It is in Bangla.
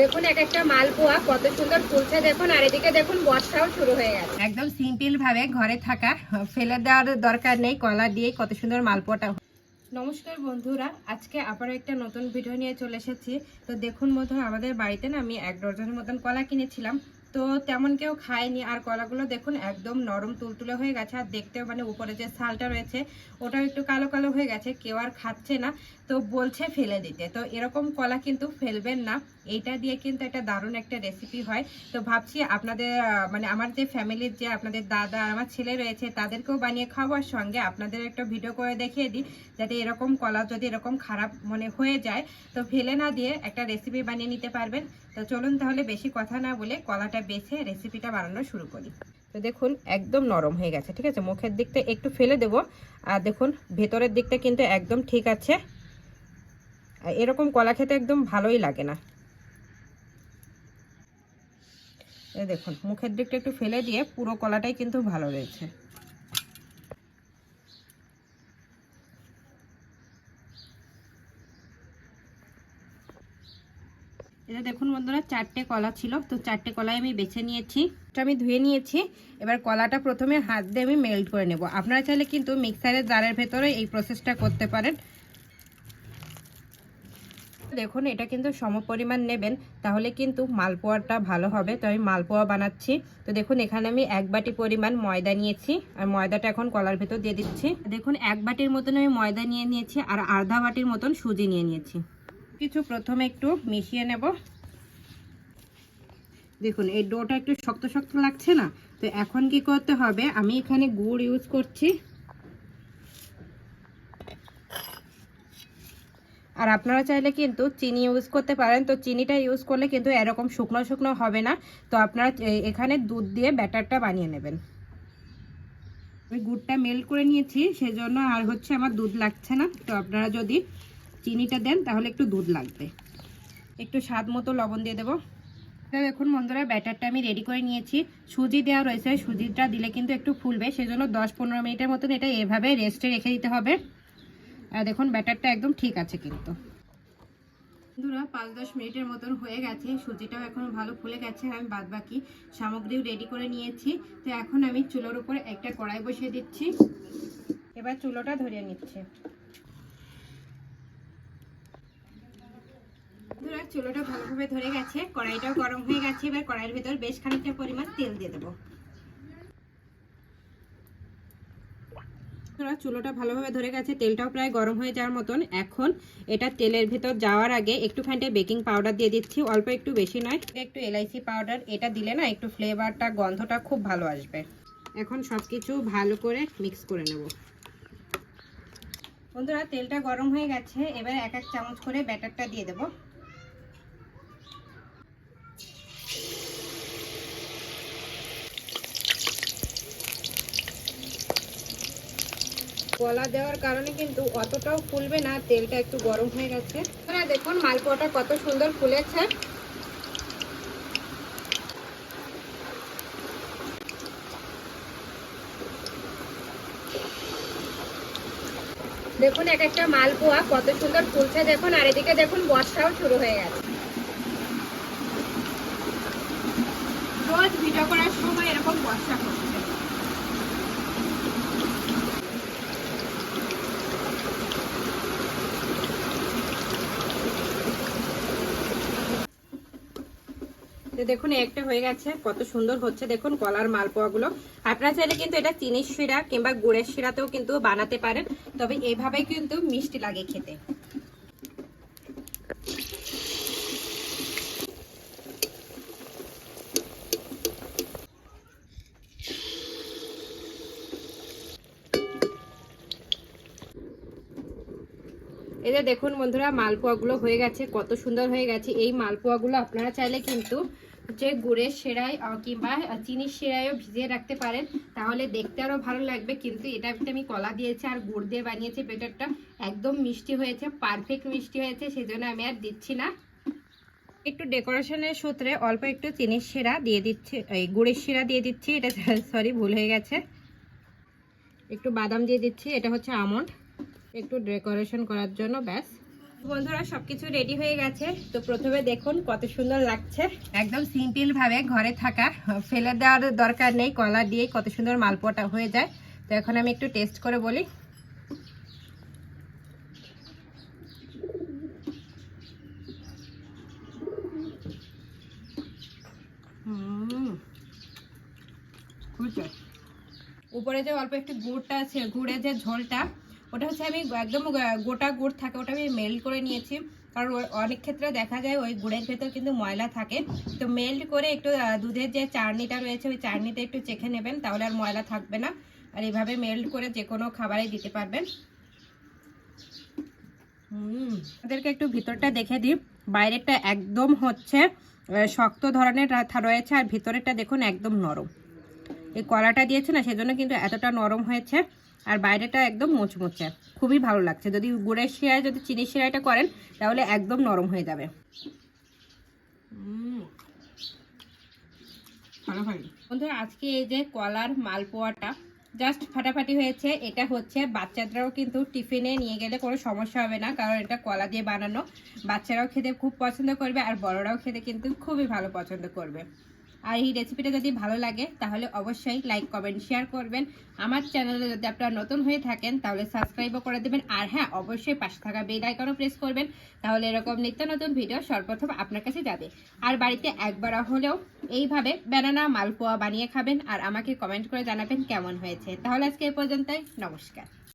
দেখুন এক একটা মালপোয়া কত সুন্দর ফুলছে দেখুন আর এদিকে দেখুন বর্ষাও শুরু হয়ে গেছে। একদম সিম্পল ভাবে ঘরে থাকা ফেলে দেওয়ার দরকার নেই কলা দিয়ে কত সুন্দর মালপোয়াটা। নমস্কার বন্ধুরা আজকে আবারও একটা নতুন ভিডিও নিয়ে চলে এসেছি। তো দেখুন বন্ধুরা আমাদের বাড়িতে না আমি এক ডজনের মতন কলা কিনেছিলাম। তো তেমন কেউ খায়নি। আর কলাগুলো দেখুন, একদম নরম তুলতুলে হয়ে গেছে। আর দেখতেও মানে উপরে যে ছালটা রয়েছে, ওটাও একটু কালো কালো হয়ে গেছে। কেউ আর খাচ্ছে না। তো বলছে ফেলে দিতে। তো এরকম কলা কিন্তু ফেলবেন না। এইটা দিয়ে কিন্তু একটা দারুণ একটা রেসিপি হয়। তো ভাবছি আপনাদের মানে আমার যে ফ্যামিলির যে আপনাদের দাদা, আমার ছেলে রয়েছে, তাদেরকেও বানিয়ে খাওয়ার সঙ্গে আপনাদের একটা ভিডিও করে দেখিয়ে দিই, যাতে এরকম কলা যদি এরকম খারাপ মানে হয়ে যায়, তো ফেলে না দিয়ে একটা রেসিপি বানিয়ে নিতে পারবেন। তো চলুন তাহলে বেশি কথা না বলে কলাটা বেছে রেসিপিটা বানানো শুরু করি। তো দেখুন, একদম নরম হয়ে গেছে, ঠিক আছে? মুখের দিকটা একটু ফেলে দেব। আর দেখুন, ভেতরের দিকটা কিন্তু একদম ঠিক আছে। আর এরকম কলা খেতে একদম ভালোই লাগে না। দেখুন, মুখের দিকটা একটু ফেলে দিয়ে পুরো কলাটাই কিন্তু ভালো রয়েছে। এটা দেখুন বন্ধুরা, চারটে কলা ছিল, তো চারটে কলাই আমি বেছে নিয়েছি। আমি ধুয়ে নিয়েছি। এবার কলাটা প্রথমে হাত দিয়ে আমি মেল্ট করে নেব। আপনারা চাইলে কিন্তু মিক্সারের জারের ভেতরে এই প্রসেসটা করতে পারেন। দেখুন, এটা কিন্তু সম পরিমাণ নেবেন, তাহলে কিন্তু মালপোয়াটা ভালো হবে। তো আমি মালপোয়া বানাচ্ছি। তো দেখুন, এখানে আমি এক বাটি পরিমাণ ময়দা নিয়েছি, আর ময়দাটা এখন কলার ভেতর দিয়ে দিচ্ছি। দেখুন, এক বাটির মতন আমি ময়দা নিয়ে নিয়েছি, আর আধা বাটির মতন সুজি নিয়ে নিয়েছি। কিছু প্রথমে একটু মিশিয়ে নেব। দেখুন, এই ডোটা একটু শক্ত শক্ত লাগছে না? তো এখন কি করতে হবে? আমি এখানে গুড় ইউজ করছি। আর আপনারা চাইলে কিন্তু চিনি ইউজ করতে পারেন। তো চিনিটা ইউজ করলে কিন্তু এরকম শুকনো শুকনো হবে না। তো আপনারা এখানে দুধ দিয়ে ব্যাটারটা বানিয়ে নেবেন। আমি গুড়টা মেল্ট করে নিয়েছি, সেজন্য আর হচ্ছে আমার দুধ লাগছে না। তো আপনারা যদি চিনিটা দেন, তাহলে একটু দুধ লাগবে। একটু স্বাদ মতো লবণ দিয়ে দেবো। দেখুন বন্ধুরা, ব্যাটারটা আমি রেডি করে নিয়েছি। সুজি দেওয়া রয়েছে, সুজিটা দিলে কিন্তু একটু ফুলবে, সেজন্য দশ পনেরো মিনিটের মতন এটা এভাবে রেস্টে রেখে দিতে হবে। আর দেখুন, ব্যাটারটা একদম ঠিক আছে কিন্তু। বন্ধুরা, পাঁচ দশ মিনিটের মতন হয়ে গেছে, সুজিটাও এখন ভালো ফুলে গেছে, আমি বাদ বাকি সামগ্রীও রেডি করে নিয়েছি। তো এখন আমি চুলোর উপর একটা কড়াই বসিয়ে দিচ্ছি। এবার চুলোটা ধরিয়ে নিচ্ছে বন্ধুরা চুলোটা ভালোভাবে ধরে গেছে, কড়াইটাও গরম হয়ে গেছে, এবার কড়াইয়ের ভেতর বেশ খানিকটা পরিমাণ তেল দিয়ে দেবো। চুলোটা ভালোভাবে ধরে গেছে, তেলটাও প্রায় গরম হয়ে যাওয়ার মতন। এখন এটা তেলের ভেতর যাওয়ার আগে একটুখানি বেকিং পাউডার দিয়ে দিচ্ছি, অল্প একটু বেশি নয়, একটু এলাইচি পাউডার। এটা দিলে না একটু ফ্লেভারটা, গন্ধটা খুব ভালো আসবে। এখন সব কিছু ভালো করে মিক্স করে নেব। বন্ধুরা, তেলটা গরম হয়ে গেছে, এবার এক এক চামচ করে ব্যাটারটা দিয়ে দেবো। কলা দেওয়ার কারণে কিন্তু অতটাও ফুলবে না, তেলটা একটু গরম হয়ে গেছে। আপনারা দেখুন, মালপোয়াটা কত সুন্দর ফুলেছে। দেখুন, এক একটা মালপোয়া কত সুন্দর ফুলছে, দেখুন। আর এদিকে দেখুন, বর্ষাও শুরু হয়ে গেছে। রোজ ভিডিও করার সময় এরকম বর্ষা হচ্ছে। তো দেখুন একটা হয়ে গেছে, কত সুন্দর হচ্ছে। দেখুন, কলার মালপোয়াগুলো। আপনারা চাইলে কিন্তু এটা চিনির শিরা কিংবা গুড়ের শিরাতেও কিন্তু বানাতে পারেন, তবে এইভাবে কিন্তু মিষ্টি লাগে খেতে। এই যে দেখুন বন্ধুরা, মালপোয়াগুলো হয়ে গেছে, কত সুন্দর হয়ে গেছে। এই মালপোয়াগুলো আপনারা চাইলে কিন্তু হচ্ছে গুড়ের সেরাই কিংবা চিনির সেরাইও ভিজিয়ে রাখতে পারেন, তাহলে দেখতে আরও ভালো লাগবে। কিন্তু এটাতে আমি কলা দিয়েছি আর গুড় দিয়ে বানিয়েছি বেটারটা একদম মিষ্টি হয়েছে পারফেক্ট মিষ্টি হয়েছে, সেজন্য আমি আর দিচ্ছি না। একটু ডেকোরেশনের সূত্রে অল্প একটু চিনির শিরা দিয়ে দিচ্ছি, এই গুড়ের শিরা দিয়ে দিচ্ছি, এটা সরি ভুল হয়ে গেছে। একটু বাদাম দিয়ে দিচ্ছি, এটা হচ্ছে আমন্ড। একটু ডেকোরেশন করার জন্য, ব্যাস। বন্ধুরা, সবকিছু রেডি হয়ে গেছে। তো প্রথমে দেখুন কত সুন্দর লাগছে। একদম সিম্পল ভাবে ঘরে থাকা, ফেলে দেওয়ার দরকার নেই, কলা দিয়ে কত সুন্দর মালপোয়াটা হয়ে যায়। তো এখন আমি একটু টেস্ট করে বলি। উপরে যে অল্প একটু গুড়টা আছে, গুড়ের যে ঝোলটা ওটা হচ্ছে আমি একদম গোটা গুড় থাকে, ওটা আমি মেল্ট করে নিয়েছি। কারণ অনেক ক্ষেত্রে দেখা যায় ওই গুড়ের ভেতর কিন্তু ময়লা থাকে। তো মেল্ট করে একটু দুধের যে চাটনিটা রয়েছে, ওই চাটনিতে একটু চেখে নেবেন, তাহলে আর ময়লা থাকবে না। আর এইভাবে মেল্ট করে যে কোনো খাবারে দিতে পারবেন। হুম, ওদেরকে একটু ভিতরটা দেখে দিই। বাইরেটা একদম হচ্ছে শক্ত ধরনের রয়েছে। আর ভিতরেরটা দেখুন একদম নরম। এই কলাটা দিয়েছে না, সেজন্য কিন্তু এতটা নরম হয়েছে। আর বাইরেটা একদম মুচমুচে। খুবই ভালো লাগছে। যদি গুড়ের শিরায় যদি চিনি শিরাটা করেন তাহলে একদম নরম হয়ে যাবে। বন্ধুরা আজকে এই যে কলার মালপোয়াটা জাস্ট ফাটাফাটি হয়েছে। এটা হচ্ছে বাচ্চাদেরও কিন্তু টিফিনে নিয়ে গেলে কোনো সমস্যা হবে না কারণ এটা কলা দিয়ে বানানো। বাচ্চারাও খেতে খুব পছন্দ করবে আর বড়রাও খেতে কিন্তু খুবই ভালো পছন্দ করবে। আর এই রেসিপিটা যদি ভালো লাগে, তাহলে অবশ্যই লাইক কমেন্ট শেয়ার করবেন। আমার চ্যানেলে যদি আপনারা নতুন হয়ে থাকেন, তাহলে সাবস্ক্রাইবও করে দেবেন। আর হ্যাঁ অবশ্যই পাশে থাকা বেল আইকনও প্রেস করবেন। তাহলে এরকম নিত্য নতুন ভিডিও সর্বপ্রথম আপনার কাছে যাবে। আর বাড়িতে একবার হলেও এইভাবে ব্যানানা মালপোয়া বানিয়ে খাবেন। আর আমাকে কমেন্ট করে জানাবেন কেমন হয়েছে। তাহলে আজকে এ পর্যন্তই। নমস্কার।